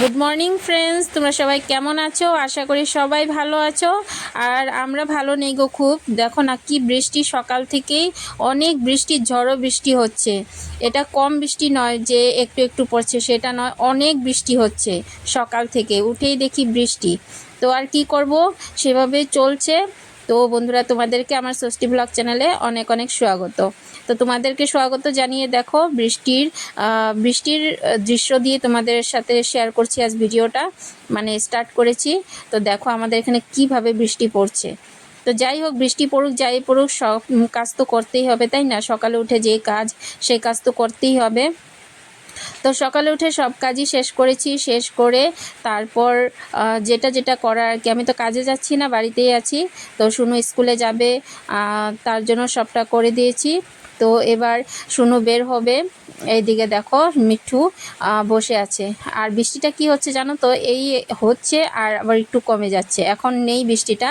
Good morning friends তোমরা সবাই কেমন আছো? আশা করি সবাই ভালো আছো। আর আমরা ভালো নেই গো খুব। দেখো না কি বৃষ্টি সকাল থেকেই। অনেক বৃষ্টি, ঝড়ো বৃষ্টি হচ্ছে। এটা কম বৃষ্টি নয় যে একটু একটু পড়ছে, সেটা নয়, অনেক বৃষ্টি হচ্ছে সকাল থেকে। উঠেই দেখি বৃষ্টি। তো আর কি করব? সেভাবে চলছে। তো বন্ধুরা, তোমাদেরকে আমার ষষ্ঠী ব্লগ চ্যানেলে অনেক অনেক স্বাগত। তো তোমাদেরকে স্বাগত জানিয়ে দেখো, বৃষ্টির বৃষ্টির দৃশ্য দিয়ে তোমাদের সাথে শেয়ার করছি আজ ভিডিওটা। মানে স্টার্ট করেছি। তো দেখো আমাদের এখানে কীভাবে বৃষ্টি পড়ছে। তো যাই হোক, বৃষ্টি পড়ুক, যাই পড়ুক, সব কাজ তো করতেই হবে, তাই না? সকালে উঠে যে কাজ, সেই কাজ তো করতেই হবে। তো সকালে উঠে সব কাজই শেষ করেছি, শেষ করে তারপর যেটা যেটা করার আর কি, আমি তো কাজে যাচ্ছি না, বাড়িতেই আছি। তো শুনু স্কুলে যাবে তার জন্য সবটা করে দিয়েছি। তো এবার শুনু বের হবে, এইদিকে দেখো মিঠু বসে আছে। আর বৃষ্টিটা কি হচ্ছে জানো তো? এই হচ্ছে আর আবার একটু কমে যাচ্ছে। এখন নেই বৃষ্টিটা।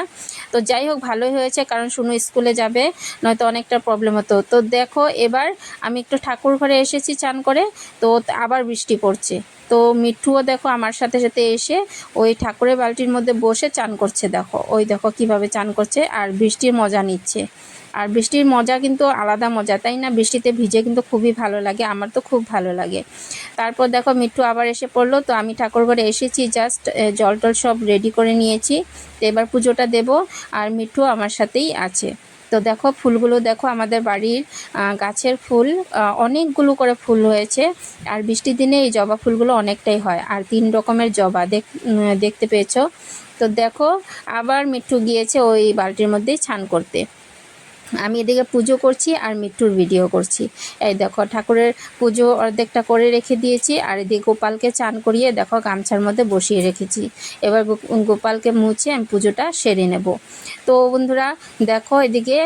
তো যাই হোক, ভালোই হয়েছে, কারণ শুনু স্কুলে যাবে, নয়তো অনেকটা প্রবলেম হতো। তো দেখো এবার আমি একটু ঠাকুর ঘরে এসেছি চান করে। তো আবার বৃষ্টি পড়ছে। তো মিঠুও দেখো আমার সাথে সাথে এসে ওই ঠাকুরের বালতির মধ্যে বসে চান করছে দেখো। ওই দেখো কীভাবে চান করছে আর বৃষ্টির মজা নিচ্ছে। আর বৃষ্টির মজা কিন্তু আলাদা মজা, তাই না? বৃষ্টিতে ভিজে কিন্তু খুবই ভালো লাগে, আমার তো খুব ভালো লাগে। তারপর দেখো মিঠু আবার এসে পড়ল, তো আমি ঠাকুর ঘরে এসেছি জাস্ট জল টল সব রেডি করে নিয়েছি। তো এবার পুজোটা দেব, আর মিঠু আমার সাথেই আছে। তো দেখো, ফুলগুলো দেখো, আমাদের বাড়ির গাছের ফুল অনেকগুলো করে ফুল হয়েছে। আর বৃষ্টির দিনে এই জবা ফুলগুলো অনেকটাই হয়। আর তিন রকমের জবা দেখ দেখতে পেয়েছ। তো দেখো, আবার মিঠু গিয়েছে ওই বালতির মধ্যেই ছান করতে। আমি এদিকে পুজো করছি আর মিট্টুর ভিডিও করছি। এই দেখো, ঠাকুরের পুজো অর্ধেকটা করে রেখে দিয়েছি আর এদিকে গোপালকে চান করিয়ে দেখো গামছার মধ্যে বসিয়ে রেখেছি। এবার গোপালকে মুছে আমি পুজোটা সেরে নেব। তো বন্ধুরা, দেখো এদিকে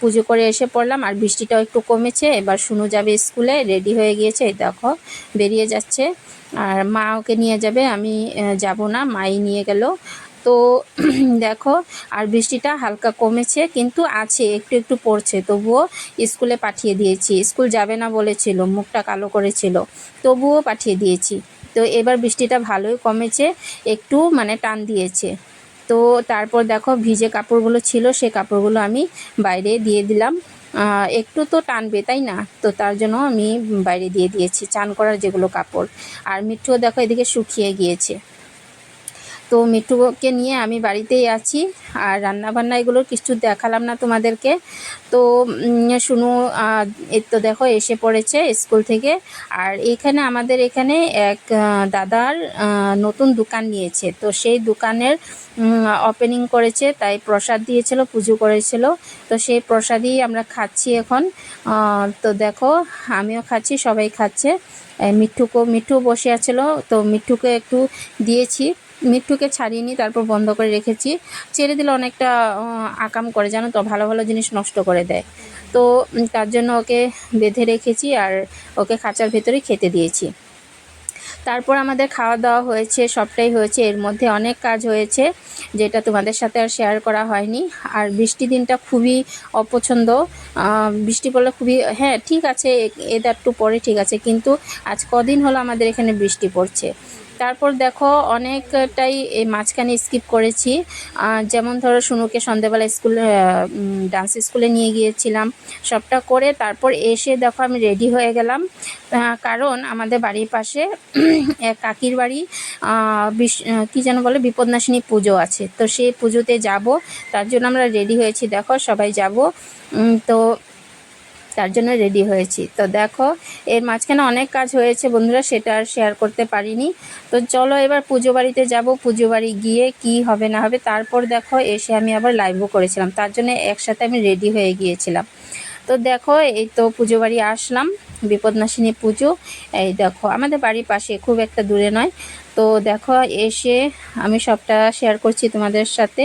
পুজো করে এসে পড়লাম আর বৃষ্টিটাও একটু কমেছে। এবার শুনু যাবে স্কুলে, রেডি হয়ে গিয়েছে, এই দেখো, বেরিয়ে যাচ্ছে। আর মা ওকে নিয়ে যাবে, আমি যাব না, মাই নিয়ে গেল। তো দেখো, আর বৃষ্টিটা হালকা কমেছে, কিন্তু আছে, একটু একটু পড়ছে। তবুও স্কুলে পাঠিয়ে দিয়েছি। স্কুল যাবে না বলেছিল, মুখটা কালো করেছিল। তবুও পাঠিয়ে দিয়েছি। তো এবার বৃষ্টিটা ভালোই কমেছে, একটু মানে টান দিয়েছে। তো তারপর দেখো, ভিজে কাপড়গুলো ছিল, সে কাপড়গুলো আমি বাইরে দিয়ে দিলাম। একটু তো টানবে, তাই না? তো তার জন্য আমি বাইরে দিয়ে দিয়েছি, চান করার যেগুলো কাপড়। আর মিঠুও দেখো, এদিকে শুকিয়ে গিয়েছে। তো মিঠুকে নিয়ে আমি বাড়িতেই আছি আর রান্না বান্না এগুলো কিছু দেখালাম না তোমাদেরকে। তো শুনু এই তো দেখো, এসে পড়েছে স্কুল থেকে। আর এখানে, আমাদের এখানে এক দাদার নতুন দোকান নিয়েছে। তো সেই দোকানের ওপেনিং করেছে, তাই প্রসাদ দিয়েছিল, পুজো করেছিল। তো সেই প্রসাদই আমরা খাচ্ছি এখন। তো দেখো, আমিও খাচ্ছি, সবাই খাচ্ছে। মিঠুকেও মিঠু বসে আছিল। তো মিঠুকে একটু দিয়েছি। মিঠুকে ছাড়িয়ে তারপর বন্ধ করে রেখেছি। ছেড়ে দিলে অনেকটা আকাম করে, জানো তো? ভালো ভালো জিনিস নষ্ট করে দেয়। তো তার জন্য ওকে বেঁধে রেখেছি আর ওকে খাঁচার ভেতরে খেতে দিয়েছি। তারপর আমাদের খাওয়া দাওয়া হয়েছে, সবটাই হয়েছে। এর মধ্যে অনেক কাজ হয়েছে, যেটা তোমাদের সাথে আর শেয়ার করা হয়নি। আর বৃষ্টি দিনটা খুবই অপছন্দ। বৃষ্টি পড়লে খুবই হ্যাঁ ঠিক আছে এদার একটু পরে ঠিক আছে। কিন্তু আজ কদিন হলো আমাদের এখানে বৃষ্টি পড়ছে। তারপর দেখো অনেকটাই এই মাঝখানে স্কিপ করেছি। যেমন ধরো শুনুকে সন্ধেবেলা স্কুলে ডান্স স্কুলে নিয়ে গিয়েছিলাম। সবটা করে তারপর এসে দেখো আমি রেডি হয়ে গেলাম। কারণ আমাদের বাড়ির পাশে এক কাকির বাড়ি বিশ- কি যেন বলে, বিপদনাশিনী পুজো আছে। তো সেই পুজোতে যাব, তার জন্য আমরা রেডি হয়েছি। দেখো সবাই যাব। তো তার জন্য রেডি হয়েছি। তো দেখো, এর মাঝখানে অনেক কাজ হয়েছে বন্ধুরা, সেটা আর শেয়ার করতে পারিনি। তো চলো এবার পুজো বাড়িতে যাব। পুজো বাড়ি গিয়ে কি হবে না হবে তারপর দেখো, এসে আমি আবার লাইভও করেছিলাম। তার জন্য একসাথে আমি রেডি হয়ে গিয়েছিলাম। তো দেখো, এই তো পুজো বাড়ি আসলাম, বিপদনাশিনী পুজো। এই দেখো, আমাদের বাড়ির পাশে, খুব একটা দূরে নয়। তো দেখো, এসে আমি সবটা শেয়ার করছি তোমাদের সাথে।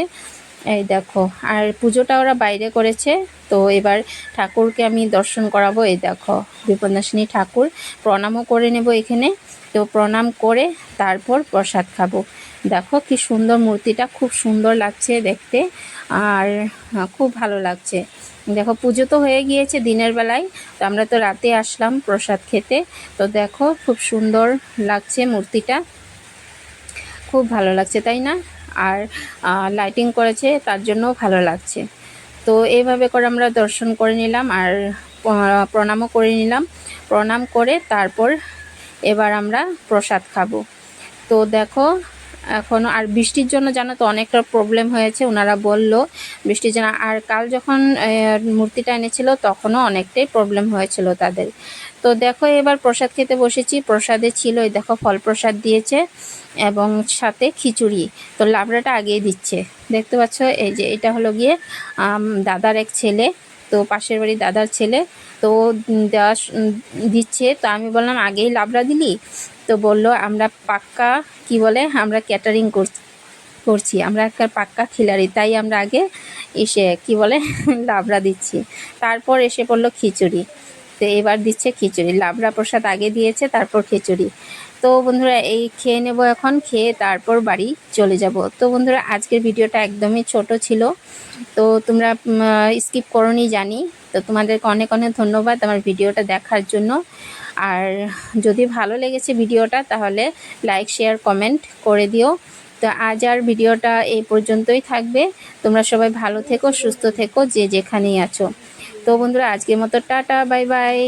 এই দেখো, আর পুজোটা ওরা বাইরে করেছে, তো এবার ঠাকুরকে আমি দর্শন করাবো, এই দেখো বিপদনাশিনী ঠাকুর, প্রণামও করে নেব এখানে, তো প্রণাম করে তারপর প্রসাদ খাব। দেখো কি সুন্দর মূর্তিটা, খুব সুন্দর লাগছে দেখতে, আর খুব ভালো লাগছে। দেখো, পুজো তো হয়ে গিয়েছে দিনের বেলায়, তো আমরা তো রাতে আসলাম প্রসাদ খেতে, তো দেখো, খুব সুন্দর লাগছে মূর্তিটা, খুব ভালো লাগছে, তাই না? আর লাইটিং করেছে, তার জন্যও ভালো লাগছে। তো এইভাবে করে আমরা দর্শন করে নিলাম আর প্রণামও করে নিলাম। প্রণাম করে তারপর এবার আমরা প্রসাদ খাব। তো দেখো, এখন আর বৃষ্টির জন্য জানো তো অনেকটা প্রবলেম হয়েছে। ওনারা বলল, বৃষ্টির জন্য আর কাল যখন মূর্তিটা এনেছিল, তখনও অনেকটাই প্রবলেম হয়েছিল তাদের। তো দেখো, এবার প্রসাদ খেতে বসেছি। প্রসাদে ছিল এই দেখো, ফল প্রসাদ দিয়েছে। এবং সাথে খিচুড়ি। তো লাবড়াটা আগেই দিচ্ছে। দেখতে পাচ্ছ? এই যে, এটা হলো গিয়ে দাদার এক ছেলে। তো পাশের বাড়ি দাদার ছেলে। তো দেওয়া দিচ্ছে। তো আমি বললাম, আগেই লাবড়া দিলি? তো বলল, আমরা পাক্কা, কি বলে, আমরা ক্যাটারিং করছি করছি। আমরা একটা পাক্কা খিলাড়ি। তাই আমরা আগে এসে, কি বলে, লাবড়া দিচ্ছি। তারপর এসে পড়ল খিচুড়ি। তো এবার দিচ্ছে খিচুড়ি। লাবড়া প্রসাদ আগে দিয়েছে, তারপর খিচুড়ি। তো বন্ধুরা, এই খেয়ে নেব এখন, খেয়ে তারপর বাড়ি চলে যাব। তো বন্ধুরা, আজকের ভিডিওটা একদমই ছোট ছিল। তো তোমরা স্কিপ করনি জানি। তো তোমাদেরকে অনেক অনেক ধন্যবাদ আমার ভিডিওটা দেখার জন্য। আর যদি ভালো লেগেছে ভিডিওটা, তাহলে লাইক শেয়ার কমেন্ট করে দিও। তো আজ আর ভিডিওটা এই পর্যন্তই থাকবে। তোমরা সবাই ভালো থেকো, সুস্থ থেকো, যে যেখানেই আছো। তো বন্ধুরা, আজকের মতো টাটা, বাই বাই।